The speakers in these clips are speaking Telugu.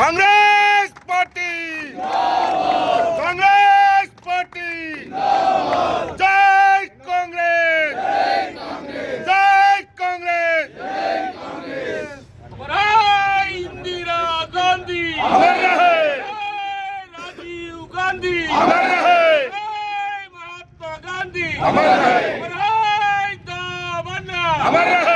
Congress party. Congress party. জয় কংগ্রেস। জয় কংগ্রেস। ইন্দিরা গান্ধী। রাজীব গান্ধী। মহাত্মা গান্ধী। আমার আমার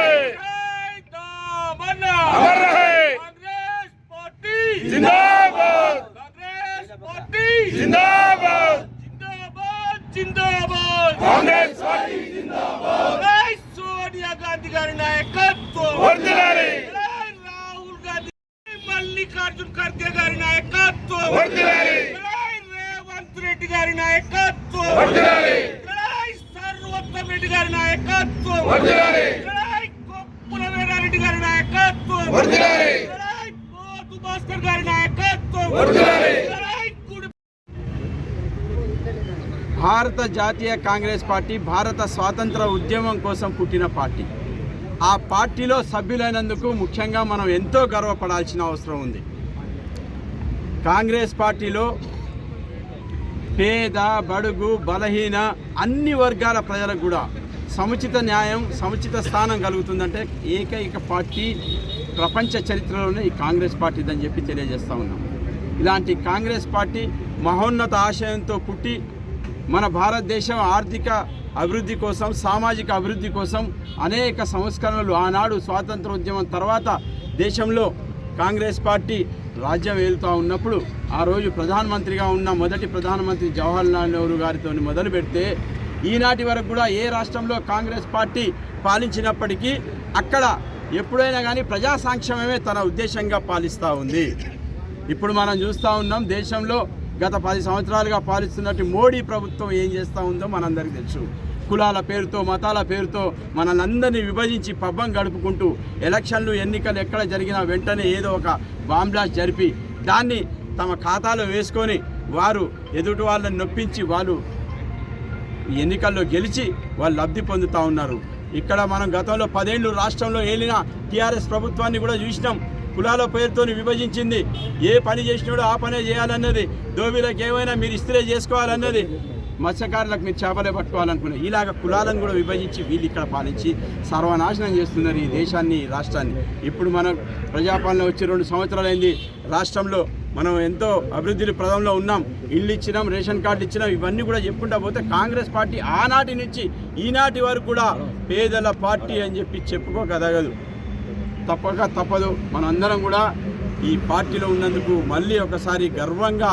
నాయకత్వం వర్ధిల్లాలి. జై కొప్పుల వీరారెడ్డి గారి నాయకత్వం. వర్ధిల్లాలి. జై పోతు భాస్కర్ గారి నాయకత్వం. వర్ధిల్లాలి. జై గుడి భారత జాతీయ కాంగ్రెస్ పార్టీ భారత స్వాతంత్ర ఉద్యమం కోసం పుట్టిన పార్టీ. ఆ పార్టీలో సభ్యులైనందుకు ముఖ్యంగా మనం ఎంతో గర్వపడాల్సిన అవసరం ఉంది. కాంగ్రెస్ పార్టీలో పేద బడుగు బలహీన అన్ని వర్గాల ప్రజలకు కూడా సముచిత న్యాయం సముచిత స్థానం కలుగుతుందంటే ఏకైక పార్టీ ప్రపంచ చరిత్రలోనే ఈ కాంగ్రెస్ పార్టీదని చెప్పి తెలియజేస్తూ ఉన్నాం. ఇలాంటి కాంగ్రెస్ పార్టీ మహోన్నత ఆశయంతో పుట్టి మన భారతదేశం ఆర్థిక అభివృద్ధి కోసం సామాజిక అభివృద్ధి కోసం అనేక సంస్కరణలు ఆనాడు స్వాతంత్రోద్యమం తర్వాత దేశంలో కాంగ్రెస్ పార్టీ రాజ్యం వెళ్తూ ఉన్నప్పుడు ఆ రోజు ప్రధానమంత్రిగా ఉన్న మొదటి ప్రధానమంత్రి జవహర్లాల్ నెహ్రూ గారితో మొదలు పెడితే ఈనాటి వరకు కూడా ఏ రాష్ట్రంలో కాంగ్రెస్ పార్టీ పాలించినప్పటికీ అక్కడ ఎప్పుడైనా కానీ ప్రజా సంక్షేమమే తన ఉద్దేశంగా పాలిస్తూ ఉంది. ఇప్పుడు మనం చూస్తూ ఉన్నాం దేశంలో గత పది సంవత్సరాలుగా పాలిస్తున్నట్టు మోడీ ప్రభుత్వం ఏం చేస్తూ ఉందో మనందరికీ తెలుసు. కులాల పేరుతో మతాల పేరుతో మనల్ని విభజించి పబ్బం గడుపుకుంటూ ఎలక్షన్లు ఎన్నికలు ఎక్కడ జరిగినా వెంటనే ఏదో ఒక బాంబ్లాస్ట్ జరిపి దాన్ని తమ ఖాతాలో వేసుకొని వారు ఎదుటి వాళ్ళని నొప్పించి వాళ్ళు ఎన్నికల్లో గెలిచి వాళ్ళు లబ్ధి పొందుతూ ఉన్నారు. ఇక్కడ మనం గతంలో పదేళ్ళు రాష్ట్రంలో ఏలిన టీఆర్ఎస్ ప్రభుత్వాన్ని కూడా చూసినాం. కులాల పేరుతో విభజించింది. ఏ పని చేసినాడో ఆ పనే చేయాలన్నది. దోబీలకు ఏమైనా మీరు ఇస్త్రీ చేసుకోవాలన్నది. మత్స్యకారులకు మీరు చేపలే పట్టుకోవాలనుకున్నారు. ఇలాగ కులాలను కూడా విభజించి వీళ్ళు ఇక్కడ పాలించి సర్వనాశనం చేస్తున్నారు ఈ దేశాన్ని ఈ రాష్ట్రాన్ని. ఇప్పుడు మనం ప్రజాపాలన వచ్చి రెండు సంవత్సరాలైంది రాష్ట్రంలో మనం ఎంతో అభివృద్ధి ప్రదంలో ఉన్నాం. ఇల్లు ఇచ్చినాం రేషన్ కార్డు ఇచ్చినాం ఇవన్నీ కూడా చెప్పుకుంటా పోతే కాంగ్రెస్ పార్టీ ఆనాటి నుంచి ఈనాటి వరకు కూడా పేదల పార్టీ అని చెప్పి చెప్పుకోగలగదు తప్పక తప్పదు. మనందరం కూడా ఈ పార్టీలో ఉన్నందుకు మళ్ళీ ఒకసారి గర్వంగా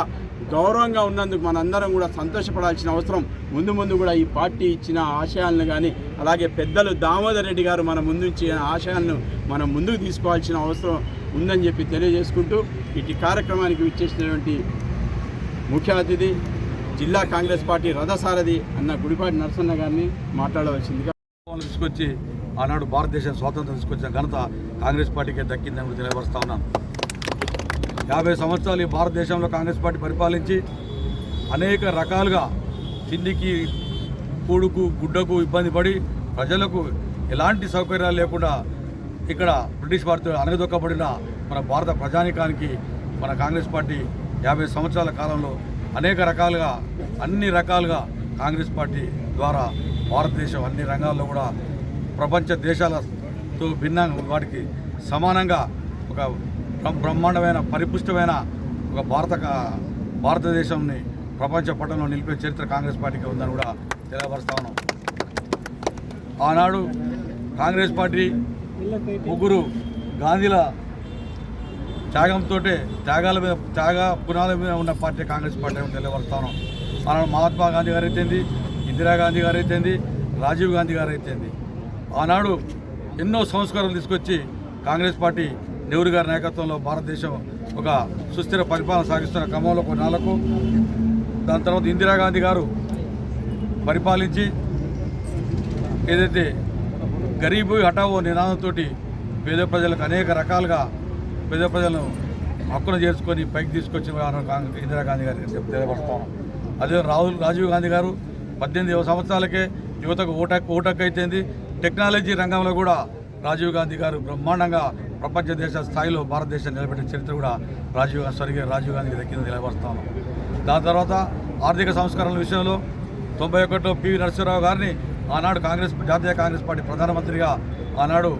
గౌరవంగా ఉన్నందుకు మనందరం కూడా సంతోషపడాల్సిన అవసరం. ముందు ముందు కూడా ఈ పార్టీ ఇచ్చిన ఆశయాలను కానీ అలాగే పెద్దలు దామోదర్ రెడ్డి గారు మన ముందుంచి ఆశయాలను మనం ముందుకు తీసుకోవాల్సిన అవసరం ఉందని చెప్పి తెలియజేసుకుంటూ ఇటు కార్యక్రమానికి విచ్చేసినటువంటి ముఖ్య అతిథి జిల్లా కాంగ్రెస్ పార్టీ రథసారథి అన్న గుడిపాటి నరసన్న గారిని మాట్లాడవలసిందిగా తీసుకొచ్చి ఆనాడు భారతదేశం స్వాతంత్రం తీసుకొచ్చిన ఘనత కాంగ్రెస్ పార్టీకే దక్కిందని కూడా తెలియపరుస్తా ఉన్నాను. యాభై సంవత్సరాలు ఈ భారతదేశంలో కాంగ్రెస్ పార్టీ పరిపాలించి అనేక రకాలుగా తిండికి కూడుకు గుడ్డకు ఇబ్బంది పడి ప్రజలకు ఎలాంటి సౌకర్యాలు లేకుండా ఇక్కడ బ్రిటిష్ వారితో అనగదొక్కబడిన మన భారత ప్రజానికానికి మన కాంగ్రెస్ పార్టీ యాభై సంవత్సరాల కాలంలో అనేక రకాలుగా అన్ని రకాలుగా కాంగ్రెస్ పార్టీ ద్వారా భారతదేశం అన్ని రంగాల్లో కూడా ప్రపంచ దేశాలతో భిన్నంగా వాటికి సమానంగా ఒక బ్రహ్మాండమైన పరిపుష్టమైన ఒక భారత భారతదేశంని ప్రపంచ పటంలో నిలిపే చరిత్ర కాంగ్రెస్ పార్టీకి ఉందని కూడా తెలియపరుస్తా ఉన్నాం. ఆనాడు కాంగ్రెస్ పార్టీ ముగ్గురు గాంధీల త్యాగంతో త్యాగాల మీద త్యాగ పునాల మీద ఉన్న పార్టీ కాంగ్రెస్ పార్టీ అని తెలియపరుస్తాను ఆనాడు మహాత్మా గాంధీ గారు అయితేంది ఇందిరాగాంధీ గారు అయితేంది రాజీవ్ గాంధీ గారు అయితేంది ఆనాడు ఎన్నో సంస్కరణలు తీసుకొచ్చి కాంగ్రెస్ పార్టీ నెహ్రూ గారి నాయకత్వంలో భారతదేశం ఒక సుస్థిర పరిపాలన సాగిస్తున్న క్రమంలో కొన్నాళ్ళకు దాని తర్వాత ఇందిరాగాంధీ గారు పరిపాలించి ఏదైతే గరీబు హఠావో నినాదంతో పేద ప్రజలకు అనేక రకాలుగా పేద ప్రజలను హక్కును చేసుకొని పైకి తీసుకొచ్చిన ఇందిరాగాంధీ గారు చెప్ తెలియపరుస్తాను అదే రాహుల్ రాజీవ్ గాంధీ గారు పద్దెనిమిది సంవత్సరాలకే యువతకు ఓటక్ ఓటక్ అయితేంది టెక్నాలజీ రంగంలో కూడా రాజీవ్ గాంధీ గారు బ్రహ్మాండంగా ప్రపంచ దేశ స్థాయిలో భారతదేశాన్ని నిలబెట్టిన చరిత్ర కూడా రాజీవ్ గాంధీ స్వర్గీయ రాజీవ్ గాంధీకి దక్కింది నిలబడతాను దాని తర్వాత ఆర్థిక సంస్కరణల విషయంలో తొంభై ఒకటిలో పివి నరసింహరావు గారిని ఆనాడు కాంగ్రెస్ జాతీయ కాంగ్రెస్ పార్టీ ప్రధానమంత్రిగా ఆనాడు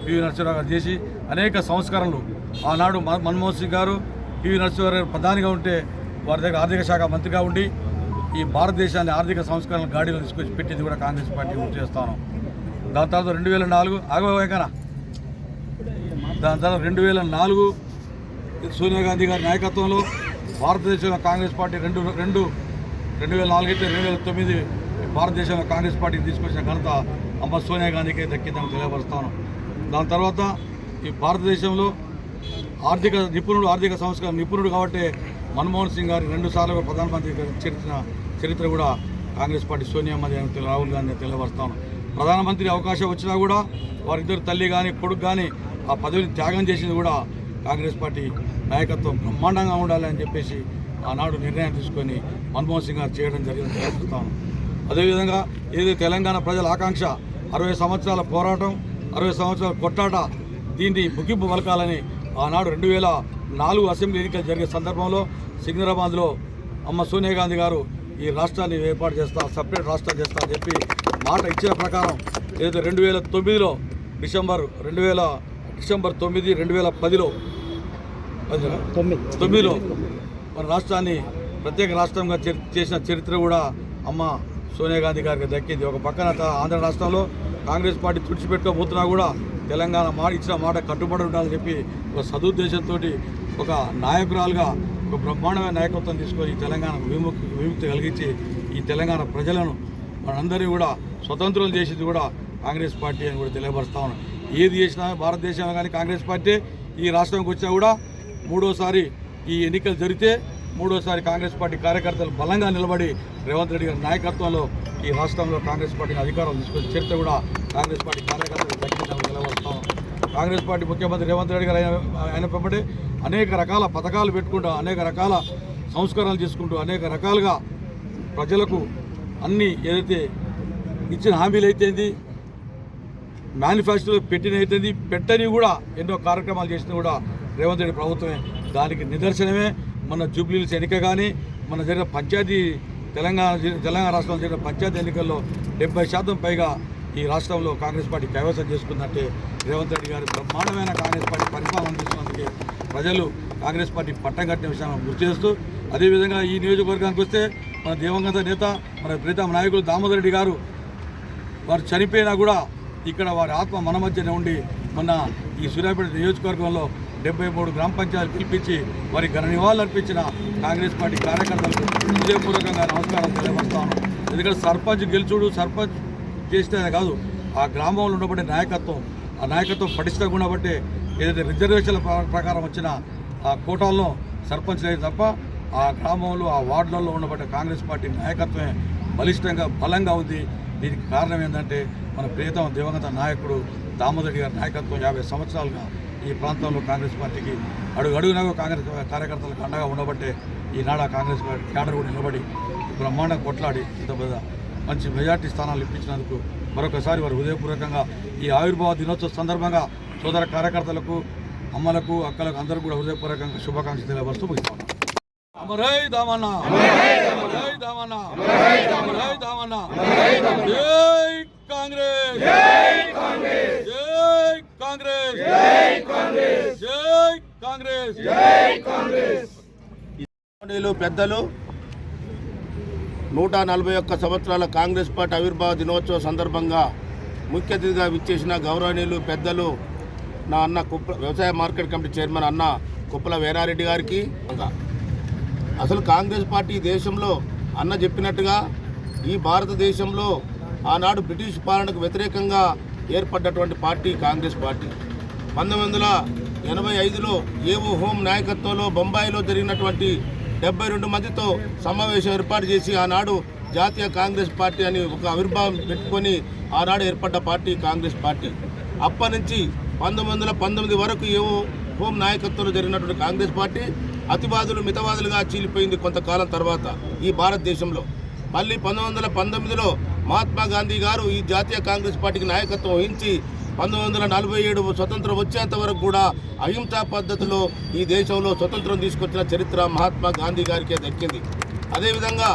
పివి నరసింహరావు గారు చేసి అనేక సంస్కరణలు ఆనాడు మన్మోహన్ సింగ్ గారు పివి నరసింహరావు గారు ప్రధానిగా ఉంటే వారి దగ్గర ఆర్థిక శాఖ మంత్రిగా ఉండి ఈ భారతదేశాన్ని ఆర్థిక సంస్కరణలు గాడిలో తీసుకొచ్చి పెట్టింది కూడా కాంగ్రెస్ పార్టీ గుర్తు చేస్తాను దాని తర్వాత రెండు వేల నాలుగు ఆగవేకనా దాని తర్వాత రెండు వేల నాలుగు సోనియా గాంధీ గారి నాయకత్వంలో భారతదేశంలో కాంగ్రెస్ పార్టీ రెండు రెండు రెండు వేల నాలుగు అయితే రెండు వేల తొమ్మిది భారతదేశంలో కాంగ్రెస్ పార్టీకి తీసుకొచ్చిన ఘనత అమ్మ సోనియా గాంధీకి దక్కిందని తెలియపరుస్తాను దాని తర్వాత ఈ భారతదేశంలో ఆర్థిక నిపుణుడు ఆర్థిక సంస్కరణ నిపుణుడు కాబట్టి మన్మోహన్ సింగ్ గారి రెండు సార్లు ప్రధానమంత్రి చరిత్ర చరిత్ర కూడా కాంగ్రెస్ పార్టీ సోనియా గాంధీ రాహుల్ గాంధీ తెలియపరుస్తాను ప్రధానమంత్రి అవకాశం వచ్చినా కూడా వారిద్దరు తల్లి కానీ కొడుకు కానీ ఆ పదవిని త్యాగం చేసింది కూడా కాంగ్రెస్ పార్టీ నాయకత్వం బ్రహ్మాండంగా ఉండాలి అని చెప్పేసి ఆనాడు నిర్ణయం తీసుకొని మన్మోహన్ సింగ్ గారు చేయడం జరిగింది తెలియజేస్తాను అదేవిధంగా ఏది తెలంగాణ ప్రజల ఆకాంక్ష అరవై సంవత్సరాల పోరాటం అరవై సంవత్సరాల కొట్టాట దీన్ని ముగింపు పలకాలని ఆనాడు రెండు వేల నాలుగు అసెంబ్లీ ఎన్నికలు జరిగే సందర్భంలో సికింద్రాబాద్లో అమ్మ సోనియా గాంధీ గారు ఈ రాష్ట్రాన్ని ఏర్పాటు చేస్తా సపరేట్ రాష్ట్రం చేస్తా అని చెప్పి మాట ఇచ్చిన ప్రకారం ఏదైతే రెండు వేల తొమ్మిదిలో డిసెంబర్ రెండు వేల డిసెంబర్ తొమ్మిది రెండు వేల పదిలో? తొమ్మిదిలో మన రాష్ట్రాన్ని ప్రత్యేక రాష్ట్రంగా చేసిన చరిత్ర కూడా అమ్మ సోనియా గాంధీ గారికి దక్కింది. ఒక పక్కన ఆంధ్ర రాష్ట్రంలో కాంగ్రెస్ పార్టీ తుడిచిపెట్టుకోబోతున్నా కూడా తెలంగాణ మాట ఇచ్చిన మాట కట్టుబడి ఉండాలని చెప్పి ఒక సదుద్దేశంతో ఒక నాయకురాలుగా ఒక బ్రహ్మాండమైన నాయకత్వం తీసుకొని తెలంగాణ విముక్తి విముక్తి కలిగించి ఈ తెలంగాణ ప్రజలను మనందరినీ కూడా స్వతంత్రం చేసింది కూడా కాంగ్రెస్ పార్టీ అని కూడా తెలియపరుస్తా ఉన్నాం. ఏది చేసినా భారతదేశంలో కానీ కాంగ్రెస్ పార్టీ ఈ రాష్ట్రంకి వచ్చినా కూడా మూడోసారి ఈ ఎన్నికలు జరిగితే మూడోసారి కాంగ్రెస్ పార్టీ కార్యకర్తలు బలంగా నిలబడి రేవంత్ రెడ్డి గారి నాయకత్వంలో ఈ రాష్ట్రంలో కాంగ్రెస్ పార్టీని అధికారం తీసుకొని చరిత్ర కూడా కాంగ్రెస్ పార్టీ కార్యకర్తలు దక్కించాలని నిలబడతాం కాంగ్రెస్ పార్టీ ముఖ్యమంత్రి రేవంత్ రెడ్డి గారు ఆయన- ఆయన అనేక రకాల పథకాలు పెట్టుకుంటూ అనేక రకాల సంస్కరణలు చేసుకుంటూ అనేక రకాలుగా ప్రజలకు అన్ని ఏదైతే ఇచ్చిన హామీలు అయితేంది మేనిఫెస్టోలో పెట్టినైతుంది పెట్టని కూడా ఎన్నో కార్యక్రమాలు చేసిన కూడా రేవంత్ రెడ్డి ప్రభుత్వమే. దానికి నిదర్శనమే మన జూబ్లీస్ ఎన్నిక కానీ మన జరిగిన పంచాయతీ తెలంగాణ తెలంగాణ రాష్ట్రంలో జరిగిన పంచాయతీ ఎన్నికల్లో డెబ్బై శాతం పైగా ఈ రాష్ట్రంలో కాంగ్రెస్ పార్టీ కైవసం చేసుకుందంటే రేవంత్ రెడ్డి గారి బ్రహ్మాండమైన కాంగ్రెస్ పార్టీ పరిపాలన అందిస్తున్నందుకే ప్రజలు కాంగ్రెస్ పార్టీ పట్టం కట్టిన విషయాన్ని గుర్తు చేస్తూ అదేవిధంగా ఈ నియోజకవర్గానికి వస్తే మన దేవంగత నేత మన ప్రీతం నాయకులు దామోదర్ రెడ్డి గారు వారు చనిపోయినా కూడా ఇక్కడ వారి ఆత్మ మన మధ్యనే ఉండి మొన్న ఈ సూర్యాపేట నియోజకవర్గంలో డెబ్బై మూడు గ్రామ పంచాయతీలు పిలిపించి వారి ఘన నివాళులు అర్పించిన కాంగ్రెస్ పార్టీ కార్యకర్తలకు హృదయపూర్వకంగా నమస్కారం తెలియపరుస్తాను ఎందుకంటే సర్పంచ్ గెలుచుడు సర్పంచ్ చేస్తే కాదు ఆ గ్రామంలో ఉండబడే నాయకత్వం ఆ నాయకత్వం పటిష్టంగా ఉండబట్టే ఏదైతే రిజర్వేషన్ల ప్రకారం వచ్చిన ఆ కోటాల్లో సర్పంచ్ లేదు తప్ప ఆ గ్రామంలో ఆ వార్డులలో ఉండబట్టే కాంగ్రెస్ పార్టీ నాయకత్వమే బలిష్టంగా బలంగా ఉంది. దీనికి కారణం ఏంటంటే మన ప్రియతమ దివంగత నాయకుడు దామోదర్ గారి నాయకత్వం యాభై సంవత్సరాలుగా ఈ ప్రాంతంలో కాంగ్రెస్ పార్టీకి అడుగు అడుగునా కాంగ్రెస్ కార్యకర్తలకు అండగా ఉండబట్టే ఈనాడు ఆ కాంగ్రెస్ పార్టీ క్యాడర్ కూడా నిలబడి బ్రహ్మాండంగా కొట్లాడి ఇంత పెద్ద మంచి మెజార్టీ స్థానాలు ఇప్పించినందుకు మరొకసారి వారు హృదయపూర్వకంగా ఈ ఆవిర్భావ దినోత్సవ సందర్భంగా సోదర కార్యకర్తలకు అమ్మలకు అక్కలకు అందరూ కూడా హృదయపూర్వకంగా శుభాకాంక్షలు తెలియపరుస్తూ ముగిస్తాను. అమరై దామన్న. అమరై దామన్న. అమరై దామన్న జై కాంగ్రెస్. జై కాంగ్రెస్. జై కాంగ్రెస్. జై కాంగ్రెస్. జై కాంగ్రెస్. జై కాంగ్రెస్. గౌరవనీయులు పెద్దలు నూట నలభై ఒక్క సంవత్సరాల కాంగ్రెస్ పార్టీ ఆవిర్భావ దినోత్సవ సందర్భంగా ముఖ్య అతిథిగా విచ్చేసిన గౌరవనీయులు పెద్దలు నా అన్న కుప్ప వ్యవసాయ మార్కెట్ కమిటీ చైర్మన్ అన్న కుప్పల వీరారెడ్డి గారికి. అసలు కాంగ్రెస్ పార్టీ దేశంలో అన్న చెప్పినట్టుగా ఈ భారతదేశంలో ఆనాడు బ్రిటిష్ పాలనకు వ్యతిరేకంగా ఏర్పడ్డటువంటి పార్టీ కాంగ్రెస్ పార్టీ. పంతొమ్మిది వందల ఎనభై ఐదులో ఏవో హోం నాయకత్వంలో బొంబాయిలో జరిగినటువంటి డెబ్బై రెండు మందితో సమావేశం ఏర్పాటు చేసి ఆనాడు జాతీయ కాంగ్రెస్ పార్టీ అని ఒక ఆవిర్భావం పెట్టుకొని ఆనాడు ఏర్పడ్డ పార్టీ కాంగ్రెస్ పార్టీ. అప్పటి నుంచి పంతొమ్మిది వందల పంతొమ్మిది వరకు ఏవో హోం నాయకత్వంలో జరిగినటువంటి కాంగ్రెస్ పార్టీ అతివాదులు మితవాదులుగా చీలిపోయింది కొంతకాలం తర్వాత ఈ భారతదేశంలో. మళ్ళీ పంతొమ్మిది వందల పంతొమ్మిదిలో మహాత్మా గాంధీ గారు ఈ జాతీయ కాంగ్రెస్ పార్టీకి నాయకత్వం వహించి పంతొమ్మిది వందల నలభై ఏడు స్వతంత్రం వచ్చేంత వరకు కూడా అహింసా పద్ధతిలో ఈ దేశంలో స్వతంత్రం తీసుకొచ్చిన చరిత్ర మహాత్మా గాంధీ గారికే దక్కింది. అదేవిధంగా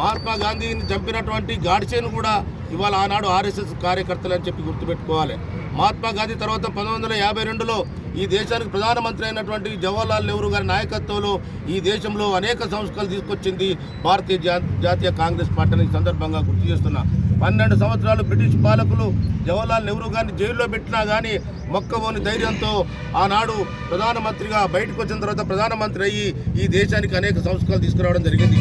మహాత్మా గాంధీని చంపినటువంటి గాడ్సేను కూడా ఇవాళ ఆనాడు ఆర్ఎస్ఎస్ కార్యకర్తలు అని చెప్పి గుర్తుపెట్టుకోవాలి. మహాత్మా గాంధీ తర్వాత పంతొమ్మిది వందల యాభై రెండులో ఈ దేశానికి ప్రధానమంత్రి అయినటువంటి జవహర్లాల్ నెహ్రూ గారి నాయకత్వంలో ఈ దేశంలో అనేక సంస్కరణలు తీసుకొచ్చింది భారతీయ జాతీయ కాంగ్రెస్ పార్టీని సందర్భంగా గుర్తు చేస్తున్నా. పన్నెండు సంవత్సరాలు బ్రిటిష్ పాలకులు జవహర్లాల్ నెహ్రూ గారిని జైల్లో పెట్టినా కానీ మొక్కబోని ధైర్యంతో ఆనాడు ప్రధానమంత్రిగా బయటకు వచ్చిన తర్వాత ప్రధానమంత్రి అయ్యి ఈ దేశానికి అనేక సంస్కరణలు తీసుకురావడం జరిగింది.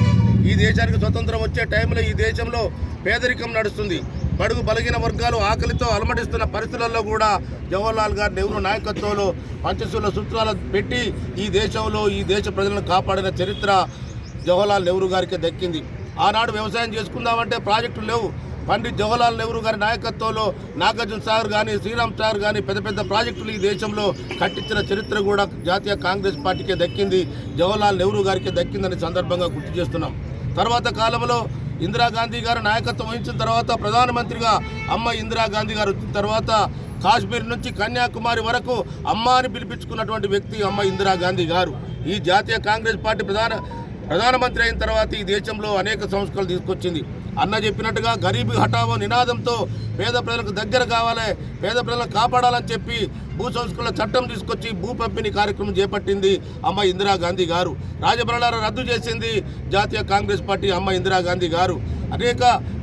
ఈ దేశానికి స్వతంత్రం వచ్చే టైంలో ఈ దేశంలో పేదరికం నడుస్తుంది. బడుగు బలగిన వర్గాలు ఆకలితో అలమటిస్తున్న పరిస్థితులలో కూడా జవహర్లాల్ గారు నెహ్రూ నాయకత్వంలో పంచశూల సూత్రాలు పెట్టి ఈ దేశంలో ఈ దేశ ప్రజలను కాపాడిన చరిత్ర జవహర్లాల్ నెహ్రూ గారికి దక్కింది. ఆనాడు వ్యవసాయం చేసుకుందామంటే ప్రాజెక్టులు లేవు. పండిత్ జవహర్లాల్ నెహ్రూ గారి నాయకత్వంలో నాగార్జున సాగర్ కానీ శ్రీరామ్ సాగర్ కానీ పెద్ద పెద్ద ప్రాజెక్టులు ఈ దేశంలో కట్టించిన చరిత్ర కూడా జాతీయ కాంగ్రెస్ పార్టీకే దక్కింది. జవహర్లాల్ నెహ్రూ గారికి దక్కిందని సందర్భంగా గుర్తు చేస్తున్నాం. తర్వాత కాలంలో ఇందిరాగాంధీ గారు నాయకత్వం వహించిన తర్వాత ప్రధానమంత్రిగా అమ్మ ఇందిరాగాంధీ గారు వచ్చిన తర్వాత కాశ్మీర్ నుంచి కన్యాకుమారి వరకు అమ్మ అని పిలిపించుకున్నటువంటి వ్యక్తి అమ్మ ఇందిరాగాంధీ గారు. ఈ జాతీయ కాంగ్రెస్ పార్టీ ప్రధాన ప్రధానమంత్రి అయిన తర్వాత ఈ దేశంలో అనేక సంస్కరణలు తీసుకొచ్చింది. అన్న చెప్పినట్టుగా గరీబ్ హఠావో నినాదంతో పేద ప్రజలకు దగ్గర కావాలి పేద ప్రజలను కాపాడాలని చెప్పి భూ సంస్కరణ చట్టం తీసుకొచ్చి భూ పంపిణీ కార్యక్రమం చేపట్టింది అమ్మ ఇందిరాగాంధీ గారు. రాజభరణాలను రద్దు చేసింది జాతీయ కాంగ్రెస్ పార్టీ అమ్మ ఇందిరాగాంధీ గారు. అనేక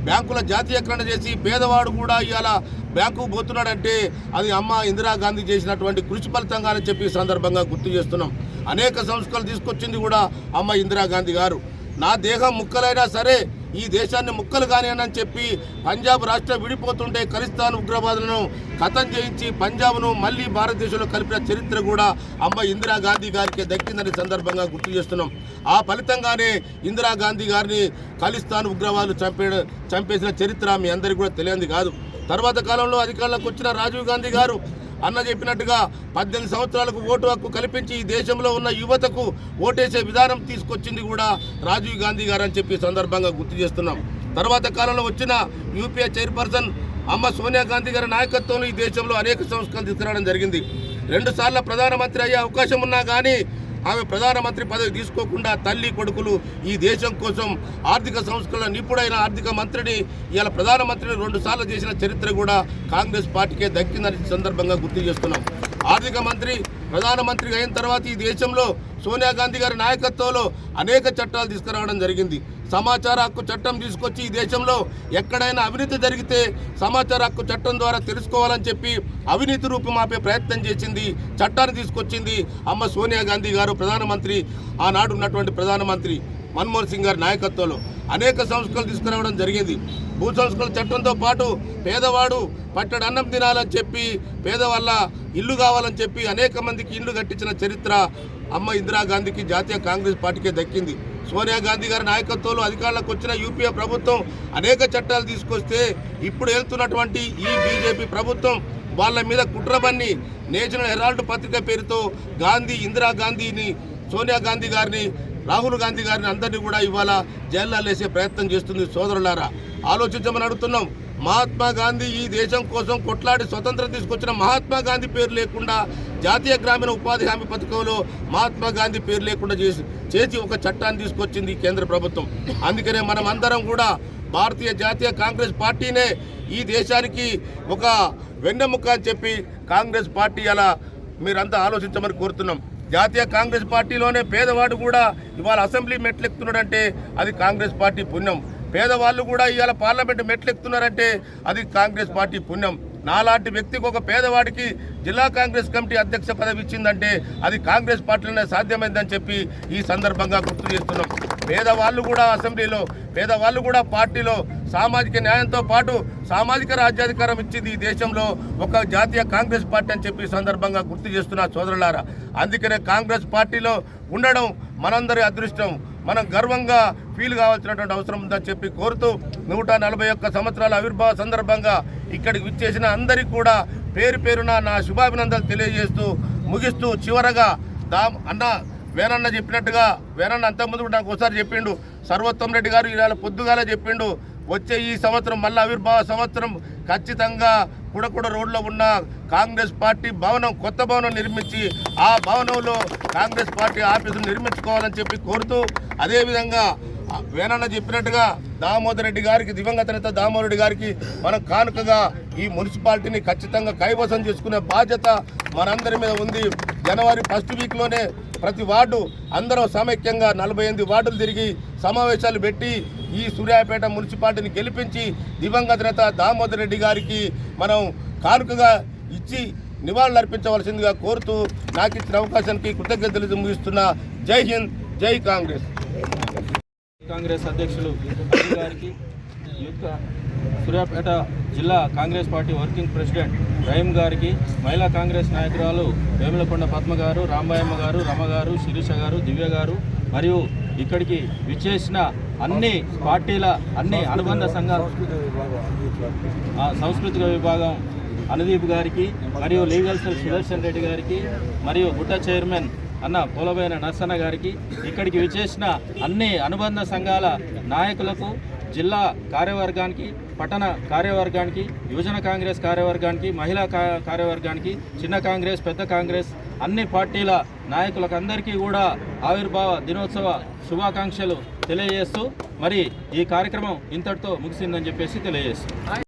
బ్యాంకుల జాతీయకరణ చేసి పేదవాడు కూడా ఇవాళ బ్యాంకు పోతున్నాడంటే అది అమ్మ ఇందిరాగాంధీ చేసినటువంటి కృషి ఫలితంగా అని చెప్పి సందర్భంగా గుర్తు చేస్తున్నాం. అనేక సంస్కరణలు తీసుకొచ్చింది కూడా అమ్మ ఇందిరాగాంధీ గారు. నా దేహం ముక్కలైనా సరే ఈ దేశాన్ని ముక్కలు కానియనని చెప్పి పంజాబ్ రాష్ట్రం విడిపోతుంటే ఖలిస్తాన్ ఉగ్రవాదులను ఖతం చేయించి పంజాబ్ను మళ్ళీ భారతదేశంలో కలిపిన చరిత్ర కూడా అమ్మ ఇందిరాగాంధీ గారికి దక్కిందని సందర్భంగా గుర్తు చేస్తున్నాం. ఆ ఫలితంగానే ఇందిరాగాంధీ గారిని ఖలిస్తాన్ ఉగ్రవాదులు చంపే చంపేసిన చరిత్ర మీ అందరికీ కూడా తెలియంది కాదు. తర్వాత కాలంలో అధికారంలోకి వచ్చిన రాజీవ్ గాంధీ గారు అన్న చెప్పినట్టుగా పద్దెనిమిది సంవత్సరాలకు ఓటు హక్కు కల్పించి ఈ దేశంలో ఉన్న యువతకు ఓటేసే విధానం తీసుకొచ్చింది కూడా రాజీవ్ గాంధీ గారు అని చెప్పి సందర్భంగా గుర్తు చేస్తున్నాం. తర్వాత కాలంలో వచ్చిన యూపీఏ చైర్పర్సన్ అమ్మ సోనియా గాంధీ గారి నాయకత్వంలో ఈ దేశంలో అనేక సంస్కరణలు తీసుకురావడం జరిగింది. రెండు సార్లు ప్రధానమంత్రి అయ్యే అవకాశం ఉన్నా కానీ ఆమె ప్రధానమంత్రి పదవి తీసుకోకుండా తల్లి కొడుకులు ఈ దేశం కోసం ఆర్థిక సంస్కరణ నిపుణుడైన ఆర్థిక మంత్రిని ఇవాళ ప్రధానమంత్రిని రెండు సార్లు చేసిన చరిత్ర కూడా కాంగ్రెస్ పార్టీకే దక్కిందని సందర్భంగా గుర్తు చేస్తున్నాం. ఆర్థిక మంత్రి ప్రధానమంత్రి అయిన తర్వాత ఈ దేశంలో సోనియా గాంధీ గారి నాయకత్వంలో అనేక చట్టాలు తీసుకురావడం జరిగింది. సమాచార హక్కు చట్టం తీసుకొచ్చి ఈ దేశంలో ఎక్కడైనా అవినీతి జరిగితే సమాచార హక్కు చట్టం ద్వారా తెలుసుకోవాలని చెప్పి అవినీతి రూపుమాపే ప్రయత్నం చేసింది చట్టాన్ని తీసుకొచ్చింది అమ్మ సోనియా గాంధీ గారు ప్రధానమంత్రి ఆనాడు ఉన్నటువంటి ప్రధానమంత్రి మన్మోహన్ సింగ్ గారి నాయకత్వంలో అనేక సంస్కరణలు తీసుకురావడం జరిగింది. భూ సంస్కరణ చట్టంతో పాటు పేదవాడు పట్టడు అన్నం తినాలని చెప్పి పేదవాళ్ళ ఇల్లు కావాలని చెప్పి అనేక మందికి ఇల్లు కట్టించిన చరిత్ర అమ్మ ఇందిరాగాంధీకి జాతీయ కాంగ్రెస్ పార్టీకే దక్కింది. సోనియా గాంధీ గారి నాయకత్వంలో అధికారంలోకి వచ్చిన యూపీఏ ప్రభుత్వం అనేక చట్టాలు తీసుకొస్తే ఇప్పుడు వెళ్తున్నటువంటి ఈ బీజేపీ ప్రభుత్వం వాళ్ళ మీద కుట్రబన్ని నేషనల్ హెరాల్డ్ పత్రిక పేరుతో గాంధీ ఇందిరాగాంధీని సోనియా గాంధీ గారిని రాహుల్ గాంధీ గారిని అందరినీ కూడా ఇవాళ జైల్లో లేసే ప్రయత్నం చేస్తుంది సోదరులారా. ఆలోచించమని అడుగుతున్నాం. మహాత్మా గాంధీ ఈ దేశం కోసం కొట్లాడి స్వతంత్రం తీసుకొచ్చిన మహాత్మా గాంధీ పేరు లేకుండా జాతీయ గ్రామీణ ఉపాధి హామీ పథకంలో మహాత్మా గాంధీ పేరు లేకుండా చేసి చేసి ఒక చట్టాన్ని తీసుకొచ్చింది కేంద్ర ప్రభుత్వం. అందుకనే మనం అందరం కూడా భారతీయ జాతీయ కాంగ్రెస్ పార్టీనే ఈ దేశానికి ఒక వెన్నెముక అని చెప్పి కాంగ్రెస్ పార్టీ అలా మీరంతా ఆలోచించమని కోరుతున్నాం. జాతీయ కాంగ్రెస్ పార్టీలోనే పేదవాడు కూడా ఇవాళ అసెంబ్లీ మెట్లెక్కుతున్నాడంటే అది కాంగ్రెస్ పార్టీ పుణ్యం. పేదవాళ్ళు కూడా ఇవాళ పార్లమెంట్ మెట్లెక్కుతున్నారంటే అది కాంగ్రెస్ పార్టీ పుణ్యం. నాలాంటి వ్యక్తికి ఒక పేదవాడికి జిల్లా కాంగ్రెస్ కమిటీ అధ్యక్ష పదవి ఇచ్చిందంటే అది కాంగ్రెస్ పార్టీలోనే సాధ్యమైందని చెప్పి ఈ సందర్భంగా గుర్తు చేస్తున్నాం. పేదవాళ్ళు కూడా అసెంబ్లీలో పేదవాళ్ళు కూడా పార్టీలో సామాజిక న్యాయంతో పాటు సామాజిక రాజ్యాధికారం ఇచ్చింది ఈ దేశంలో ఒక జాతీయ కాంగ్రెస్ పార్టీ అని చెప్పి సందర్భంగా గుర్తు చేస్తున్న సోదరులారా. అందుకనే కాంగ్రెస్ పార్టీలో ఉండడం మనందరి అదృష్టం. మనం గర్వంగా ఫీల్ కావాల్సినటువంటి అవసరం ఉందని చెప్పి కోరుతూ నూట నలభై ఒక్క సంవత్సరాల ఆవిర్భావ సందర్భంగా ఇక్కడికి విచ్చేసిన అందరికీ కూడా పేరు పేరున నా శుభాభినందనలు తెలియజేస్తూ ముగిస్తూ చివరగా దా అన్న వేనన్న చెప్పినట్టుగా వేనన్న అంతకుముందు నాకు ఒకసారి చెప్పిండు. సర్వోత్తం రెడ్డి గారు ఇవాళ పొద్దుగాల చెప్పిండు. వచ్చే ఈ సంవత్సరం మళ్ళీ ఆవిర్భావ సంవత్సరం ఖచ్చితంగా కుడకుడ రోడ్లో ఉన్న కాంగ్రెస్ పార్టీ భవనం కొత్త భవనం నిర్మించి ఆ భవనంలో కాంగ్రెస్ పార్టీ ఆఫీసును నిర్మించుకోవాలని చెప్పి కోరుతూ అదేవిధంగా వేనన్న చెప్పినట్టుగా దామోదర్ రెడ్డి గారికి దివంగత నేత దామోదర్ రెడ్డి గారికి మనం కానుకగా ఈ మున్సిపాలిటీని ఖచ్చితంగా కైవసం చేసుకునే బాధ్యత మనందరి మీద ఉంది. జనవరి ఫస్ట్ వీక్లోనే ప్రతి వార్డు అందరం సమైక్యంగా నలభై ఎనిమిది వార్డులు తిరిగి సమావేశాలు పెట్టి ఈ సూర్యాపేట మున్సిపాలిటీని గెలిపించి దివంగత నేత దామోదర్ రెడ్డి గారికి మనం కానుకగా ఇచ్చి నివాళులర్పించవలసిందిగా కోరుతూ నాకు ఇచ్చిన అవకాశానికి కృతజ్ఞతలు ముగిస్తున్న జై హింద్ జై కాంగ్రెస్. కాంగ్రెస్ అధ్యక్షులు గారికి యూత్ సూర్యాపేట జిల్లా Congress party working president Rahim గారికి మహిళా కాంగ్రెస్ నాయకురాలు వేములకొండ పద్మ గారు రాంబాయమ్మ గారు రమ గారు శిరీష గారు దివ్య గారు మరియు ఇక్కడికి విచ్చేసిన అన్ని పార్టీల అన్ని అనుబంధ సంఘాల సాంస్కృతిక విభాగం అనుదీప్ గారికి మరియు లీగల్ సెల్ సుదర్శన్ రెడ్డి గారికి మరియు గుట్ట చైర్మన్ అన్న పోలబోయిన నర్సన్న గారికి ఇక్కడికి విచ్చేసిన అన్ని అనుబంధ సంఘాల నాయకులకు జిల్లా కార్యవర్గానికి పట్టణ కార్యవర్గానికి యువజన కాంగ్రెస్ కార్యవర్గానికి మహిళా కార్యవర్గానికి చిన్న కాంగ్రెస్ పెద్ద కాంగ్రెస్ అన్ని పార్టీల నాయకులకు అందరికీ కూడా ఆవిర్భావ దినోత్సవ శుభాకాంక్షలు తెలియజేస్తూ మరి ఈ కార్యక్రమం ఇంతటితో ముగిసిందని చెప్పేసి తెలియజేస్తూ